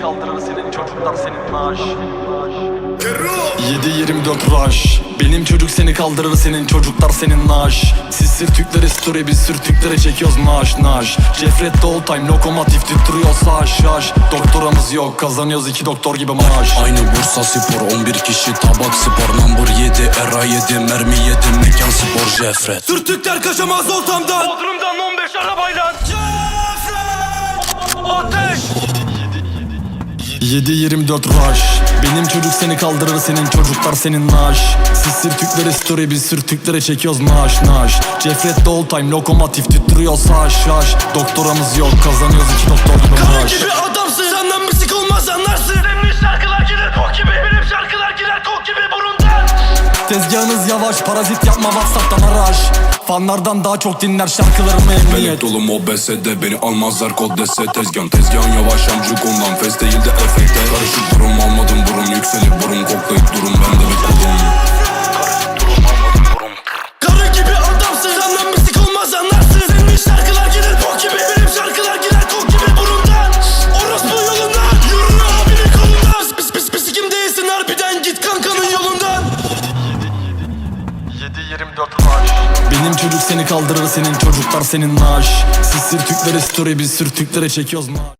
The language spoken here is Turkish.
seni kaldırır senin çocuklar senin maaş. 7-24 rush. Benim çocuk seni kaldırır senin çocuklar senin naş Siz sürtüklere story biz sürtüklere çekiyoruz naş naş Cefret all time lokomotif tüttürüyor saş şaş. Doktoramız yok kazanıyoruz iki doktor gibi maaş. Aynı Bursa Spor 11 kişi tabak spor. Nambur 7 Era 7 mermi 7 mekan spor Jefret Sürtükler kaçamaz ortamdan. Bodrum'dan 15 arabayla. Ateş 7-24 rush. Benim çocuk seni kaldırır senin çocuklar senin naş. Siz sürtüklere story biz sürtüklere çekiyoruz naş naş. Cefret all time lokomotif tüttürüyor saş şaş Doktoramız yok kazanıyoruz iki doktor gibi Kara maaş Tezgahınız yavaş parazit yapma whatsapp'tan araş Fanlardan daha çok dinler şarkılarımı emniyet. Melek dolum OBS'de beni almazlar kod dese tezgahın Tezgahın yavaş amcık ondan. Fes değil de efekte 7-24 rush Benim çocuk seni kaldırır senin çocuklar senin naş Siz sürtüklere story biz sürtüklere çekiyoruz naş